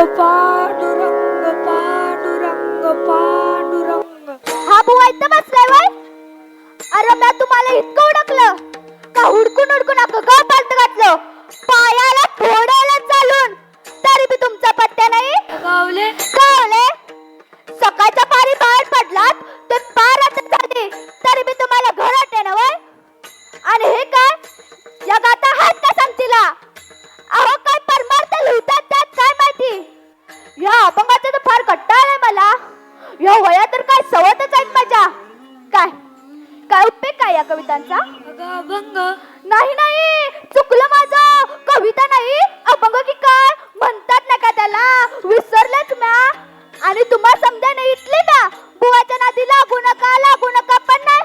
पांडुरंग पांडुरंग पांडुरंग. हा बुवा इथं बसलाय वय. अरे मी तुम्हाला इतकं उडकलं. का हुडकून हुडकून अख्खं गाव पालत घातलं? पायाला फोडायला चालून. तरी बी तुमचा पत्त्या नाही? गावले काय सवतच आहेत माझ्या? काय? काय उपयोग काय या कवितांचा? अभंग. नाही नाही. चुकलं माझं. कविता नाही. अपंग की काय? म्हणतात ना का त्याला? विसरलेच म्या. आणि तुम्हा समजा नाही इथले ना? बुवाच्या नादी लागू नका लागू नका पण नाही.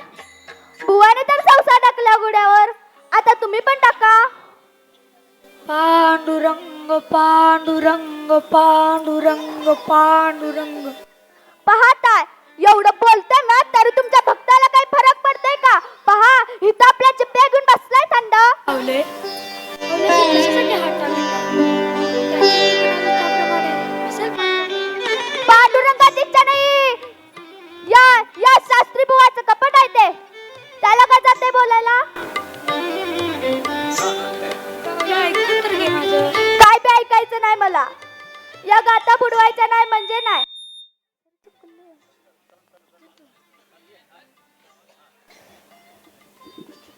बुवाने तर संसार टाकला गुड्यावर. आता तुम्ही पण टाका. पांडुरंग पांडुरंग पांडुरंग पांडुरंग. पाहताय. एवढं बोलताय ना तरी तुमच्या भक्ताला काही फरक पडतोय का? पहा इथं आपल्या चिप्प्या घेऊन बसलाय थंड. पांडुरंग. पांडुरंगाची इच्छा नाही. या या शास्त्री बुवाचं कपट आहे ते. त्याला काय जाते बोलायला? काय बी ऐकायचं नाही मला. या गाता बुडवायच्या नाही म्हणजे नाही.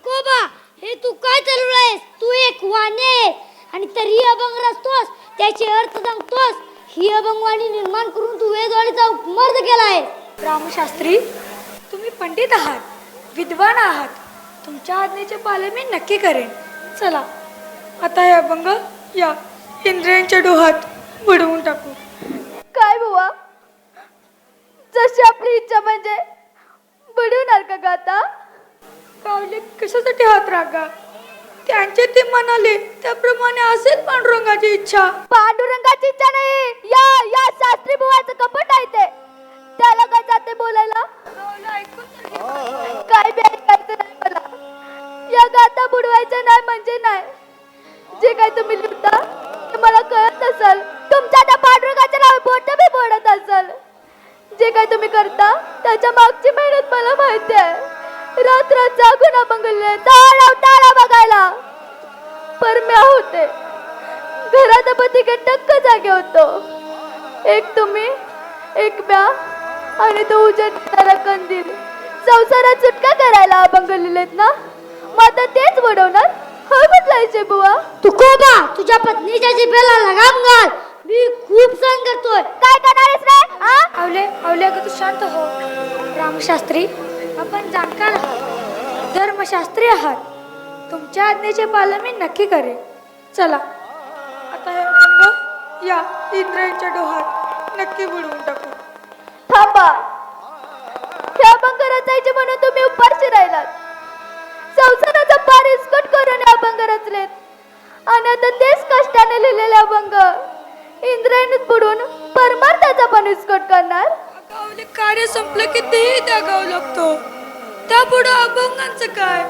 कोबा हे तू काय चालू आहेस? तू एक वाणे आहेस आणि तरी अभंग रचतोस त्याचे अर्थ सांगतोस. ही अभंगवाणी निर्माण करून तू वेदवाणीचा उपमर्द केला आहे रामशास्त्री तुम्ही पंडित आहात विद्वान आहात. तुमच्या आज्ञेचे पालन मी नक्की करेन. चला आता हे अभंग या इंद्रियांच्या डोहात बुडवून टाकू. काय बुवा? जशी आपली इच्छा म्हणजे बुडवणार का गाता गावले कशासाठी हात रागा? त्यांचे ते म्हणाले त्याप्रमाणे असेल पांडुरंगाची इच्छा. पांडुरंगाची इच्छा नाही. या या शास्त्री बुवाचं कपट आहे ते. त्याला काय जाते बोलायला? काय बी ऐकायचं नाही मला. या गाता बुडवायच्या नाही म्हणजे नाही. जे काय तुम्ही लिहिता ते मला कळत असेल. तुमच्या त्या पांडुरंगाच्या नावे बोट बी बोडत असेल. जे काय तुम्ही करता त्याच्या मागची मेहनत मला माहिती आहे. रात्र जागून अभंगले ताळा ताळा बघायला. पर म्या होते. घरात पतिके टक्क जागे होतो. एक तुम्ही एक म्या आणि तो उजडणारा कंदील. संसारात सुटका करायला लिहिलेत ना? मग आता तेच बुडवणार हा बदलायचे बुवा. तू कोबा तुझ्या पत्नीच्या जिभेला लगाम घाल. मी खूप सहन करतोय. काय करणार रे? आ? आवले आवले अगं तू शांत हो. रामशास्त्री आपण जाणकार आहात. धर्मशास्त्री आहात. तुमच्या आज्ञेचे पालन मी नक्की करेन. चला. आता हे या इंद्रायणच्या डोहात नक्की बुडवून टाकू. थांबा. हे अभंग रचायचे म्हणून तुम्ही उपाशी राहिलात. संसाराचा पार इस्कट करून अभंग रचलेत. आणि आता तेच कष्टाने लिहिलेले अभंग. इंद्रायणीत बुडून परमार्थाचा पण इस्कट करणार? गावले कार्य संपलं की तेही त्यागाव लागतो. त्यापुढं अभंगांचं काय?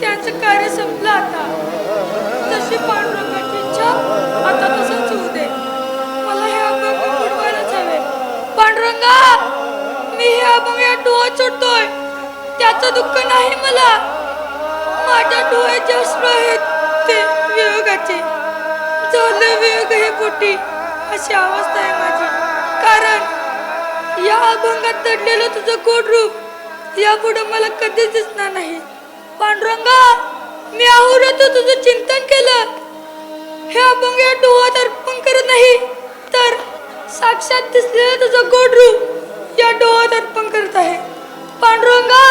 त्यांचं कार्य संपलं आता. तशी पांडुरंगाची इच्छा आता तसंच होऊ दे. मला हे अभंग बुडवायलाच हवे. पांडुरंगा मी हे अभंग या डोळा चढतोय त्याचं दुःख नाही मला. माझ्या डोळ्याचे अश्रू आहेत ते वियोगाचे. झालं वियोग हे पोटी. अशी अवस्था आहे माझी. कारण या अभंगात दडलेलं तुझं गोड रूप यापुढे मला कधीच दिसणार नाही. पांडुरंगा मी आहुरात तुझं चिंतन केलं. हे अभंग या डोहात अर्पण करत नाही तर साक्षात दिसलेलं तुझं गोड रूप या डोहात अर्पण करत आहे. पांडुरंगा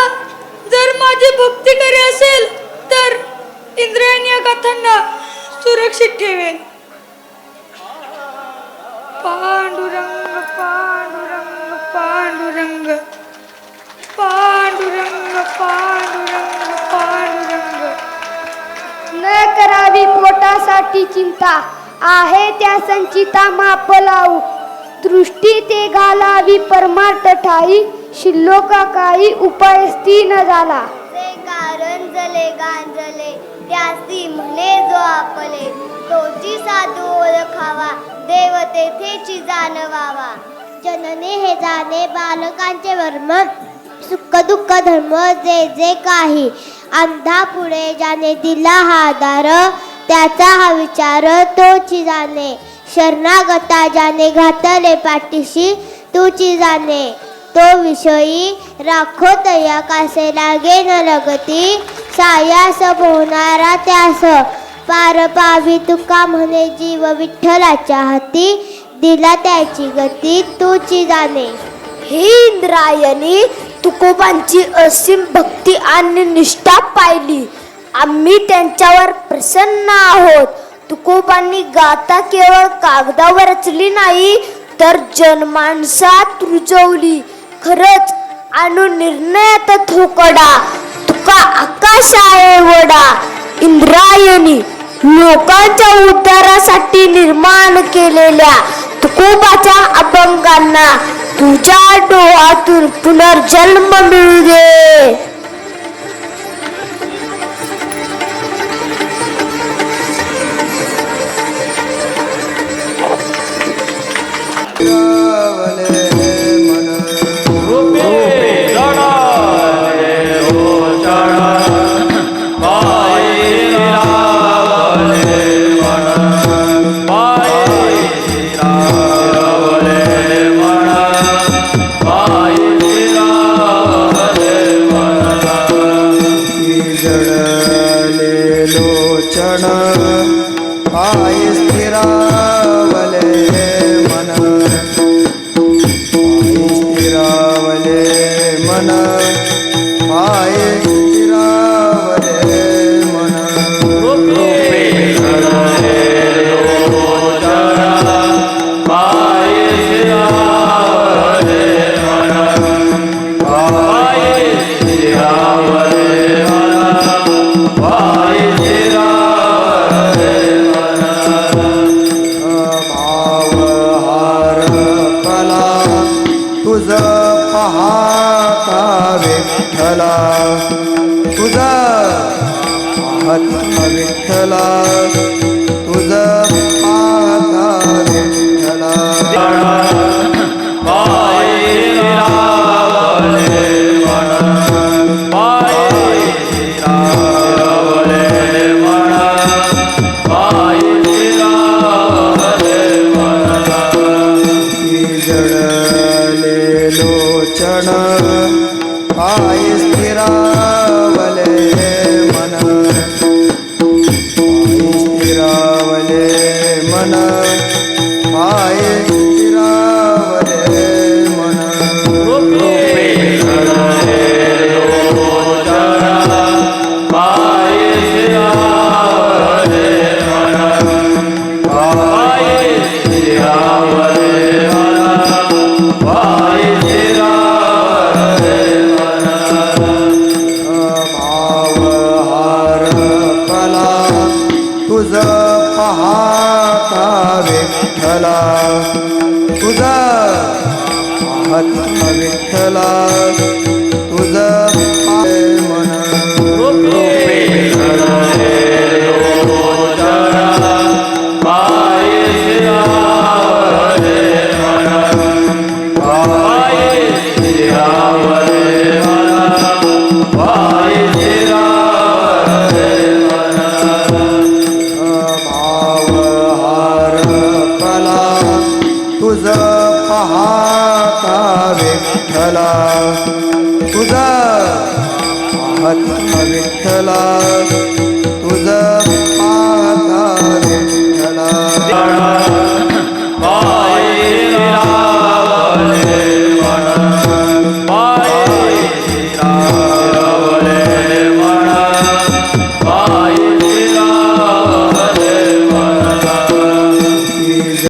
जर माझी भक्ती करी असेल तर इंद्रायणी या गाथांना सुरक्षित ठेवेल पांडुरंग पांडुरंग. पांडुरंग पांडुरंग पांडुरंग पांडुरंग. न करावी पोटासाठी चिंता आहे त्या संचिता माप लावू दृष्टी ते घालावी परमार्थ ठाई शिल्लोका काही उपायस्ती न झाला. ते कारण जले गांजले त्यासी म्हणे जो आपले. तोची साधू ओळखावा देवते तेथेची जाणवावा. जनने हे जाणे बालकांचे वर्म. सुख दुःख धर्म जे जे काही. अंधा पुढे ज्याने दिला हा आधार त्याचा हा विचार तोची जाणे. शरणागता ज्याने घातले पाठीशी तुची जाणे. तो विषयी राखो तया कासे लागे न लगती. सायास भोवणारा त्यास. पार पावी तुका म्हणे जीव विठ्ठलाच्या हाती. दिला त्याची गती तुची जाणे. ही इंद्रायणी तुकोबांची असीम भक्ती आणि निष्ठा पाहिली. आम्ही त्यांच्यावर प्रसन्न आहोत. तुकोबांनी गाथा केवळ कागदावर रचली नाही तर जनमानसात रुजवली खरंच आणू निर्णयात थोकडा. तुका आकाश आहे वडा. इंद्रायणी लोकांच्या उद्धारासाठी निर्माण केलेल्या तुकोबाच्या अपंगांना तुझ्या डोळ्यातून पुनर्जन्म मिळू दे. जडले Ramana विठ्ठला. तुझा पाहता विठ्ठला. Hare Krishna विठ्ठला. तुझा. पाहता विठ्ठला.